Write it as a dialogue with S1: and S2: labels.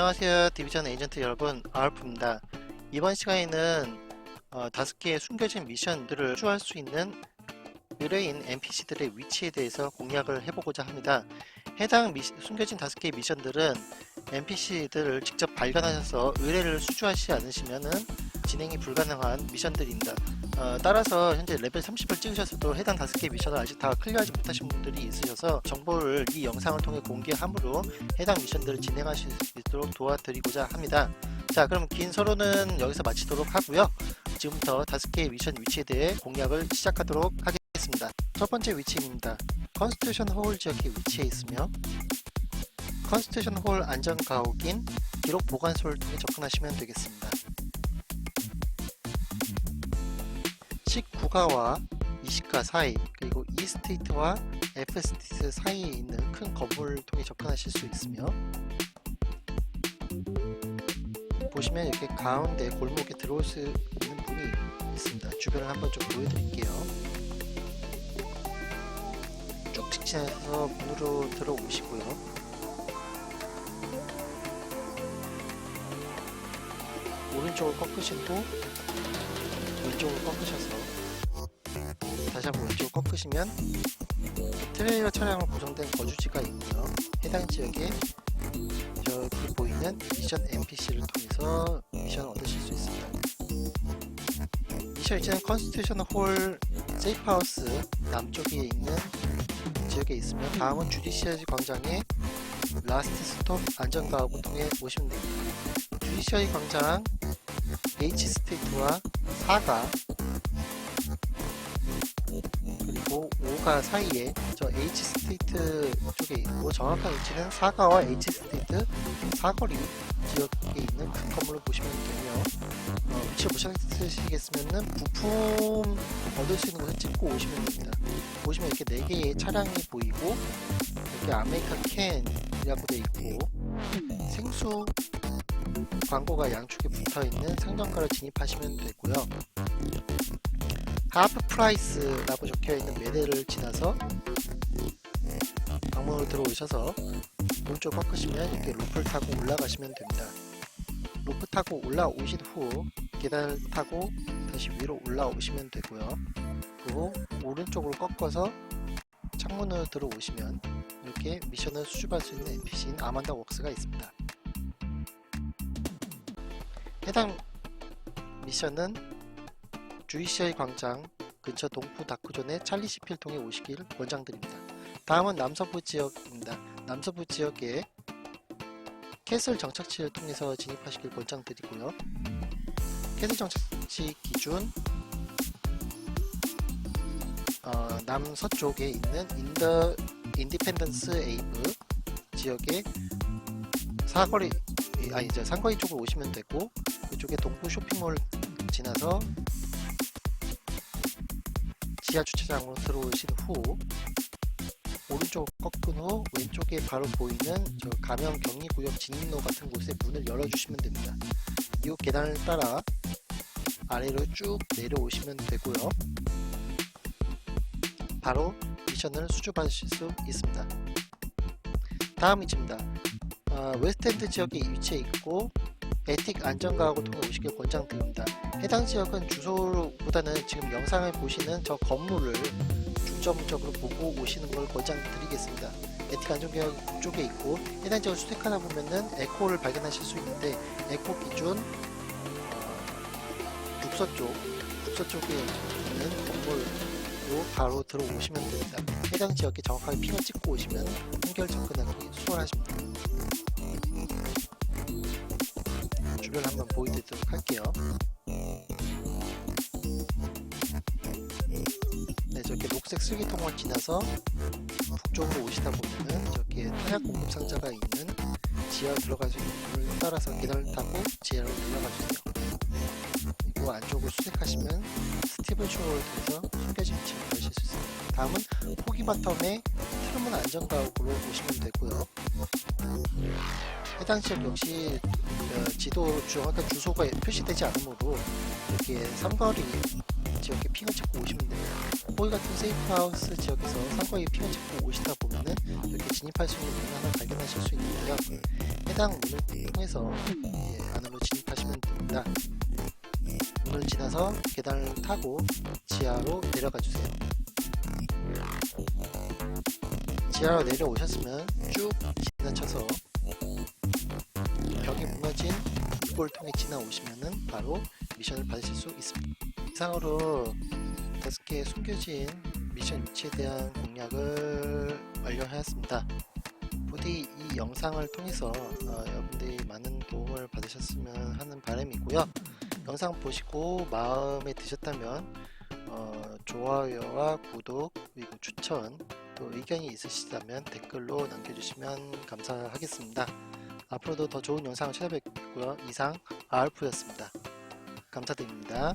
S1: 안녕하세요 디비전 에이전트 여러분. 아울프입니다. 이번 시간에는 어, 다섯 개의 숨겨진 미션들을 수할 수 있는 의뢰인 NPC들의 위치에 대해서 공략을 해보고자 합니다. 해당 미- 숨겨진 다섯 개의 미션들은 NPC들을 직접 발견하셔서 의뢰를 수주하지 않으시면은 진행이 불가능한 미션들입니다 어, 따라서 현재 레벨 30을 찍으셔서도 해당 다섯 개의 미션을 아직 다 클리어하지 못하신 분들이 있으셔서 정보를 이 영상을 통해 공개함으로 해당 미션들을 진행하실 수 있도록 도와드리고자 합니다. 자, 그럼 긴 서로는 여기서 마치도록 하고요. 지금부터 다섯 개의 미션 위치에 대해 공략을 시작하도록 하겠습니다. 첫 번째 위치입니다. 컨스티튜션 홀 지역에 위치해 있으며 컨스티튜션 홀 안전 가옥인 기록 보관소를 통해 접근하시면 되겠습니다. 19가와 20가 사이 그리고 이스테이트와 F스테이트 사이에 있는 큰 건물을 통해 접근하실 수 있으며 보시면 이렇게 가운데 골목에 들어올 수 있는 문이 있습니다. 주변을 한번 좀 보여드릴게요. 쭉 직진해서 문으로 들어오시고요. 오른쪽을 꺾으신 후 왼쪽을 꺾으셔서 다시 한번 왼쪽을 꺾으시면 트레일러 차량으로 구성된 거주지가 있고요. 해당 지역에 저기 보이는 미션 NPC를 통해서 미션을 얻으실 수 있습니다. 미션 위치는 컨스티튜션 홀 세이프하우스 남쪽에 있는 지역에 있으며 다음은 주디시아지 광장의 라스트 스톱 안전가옥을 통해 오시면 됩니다. 주디시아지 광장 H 스테이트와 4가 그리고 5가 사이에 저 H 스테이트 쪽에 있고 정확한 위치는 4가와 H 스테이트 사거리 지역에 있는 큰 건물을 보시면 되고요. 어, 위치 보시겠으면은 부품 얻을 수 있는 곳을 찍고 오시면 됩니다. 보시면 이렇게 4개의 차량이 보이고 이렇게 아메리카 캔이라고 돼 있고 생수 광고가 양쪽에 붙어 있는 상점가를 진입하시면 되고요. 하프 프라이스라고 적혀 있는 매대를 지나서 방문으로 들어오셔서 오른쪽 꺾으시면 이렇게 로프를 타고 올라가시면 됩니다. 로프 타고 올라오신 후 계단을 타고 다시 위로 올라오시면 되고요. 그리고 오른쪽으로 꺾어서 창문으로 들어오시면 이렇게 미션을 수줍할 수 있는 NPC인 아만다 웍스가 있습니다. 해당 미션은 주이시아의 광장 근처 동부 다크존의 찰리 시 필 통해 오시길 권장드립니다. 다음은 남서부 지역입니다. 남서부 지역에 캐슬 정착지를 통해서 진입하시길 권장드리고요. 캐슬 정착지 기준 어, 남서쪽에 있는 인더 인디펜던스 에이브 지역에 사거리 아니 이제 상거리 쪽으로 오시면 되고 그쪽에 동부 쇼핑몰 지나서 지하 주차장으로 들어오신 후 오른쪽 꺾은 후 왼쪽에 바로 보이는 저 가명 격리 구역 진입로 같은 곳에 문을 열어주시면 됩니다. 이 계단을 따라 아래로 쭉 내려오시면 되고요. 바로 미션을 수주받으실 수 있습니다. 다음 위치입니다. 어, 웨스트엔드 지역에 위치해 있고 에틱 안전가옥을 통해 오시길 권장드립니다. 해당 지역은 주소보다는 지금 영상을 보시는 저 건물을 중점적으로 보고 오시는 걸 권장드리겠습니다. 에틱 안전가옥 쪽에 있고 해당 지역을 수색하다 보면은 에코를 발견하실 수 있는데 에코 기준 어, 북서 쪽 북서 쪽에 있는 건물로 바로 들어오시면 됩니다. 해당 지역에 정확하게 핑을 찍고 오시면 한결 접근하기 수월하십니다. 주변 한번 보여드리도록 할게요. 네, 저렇게 녹색 쓰레기통을 지나서 북쪽으로 오시다 보면은 저렇게 탄약 공급 상자가 있는 지하 들어갈 수 있는 문을 따라서 계단을 타고 지하로 올라가 주세요. 그리고 안쪽을 수색하시면 스티븐 쇼를 통해서 숨겨진 위치를 보실 수 있습니다. 다음은 포기 바텀의 트루먼 안전 가옥으로 오시면 되고요. 해당 지역 역시 어, 지도 정확한 주소가 표시되지 않으므로 이렇게 삼거리 지역에 핑을 찍고 오시면 됩니다. 호이 같은 세이프하우스 지역에서 삼거리 핑을 찍고 오시다 보면은 이렇게 진입할 수 있는 문을 하나 발견하실 수 있는데요. 해당 해당 문을 통해서 예, 안으로 진입하시면 됩니다. 문을 지나서 계단을 타고 지하로 내려가 주세요. 지하로 내려오셨으면 쭉 지나쳐서 벽이 무너진 이골 통해 지나오시면은 바로 미션을 받으실 수 있습니다. 이상으로 다섯 개의 숨겨진 미션 위치에 대한 공략을 완료하였습니다. 부디 이 영상을 통해서 어, 여러분들이 많은 도움을 받으셨으면 하는 바람이고요. 영상 보시고 마음에 드셨다면 어, 좋아요와 구독 그리고 추천 또 의견이 있으시다면 댓글로 남겨주시면 감사하겠습니다. 앞으로도 더 좋은 영상을 찾아뵙고요. 이상 아울프였습니다. 감사드립니다.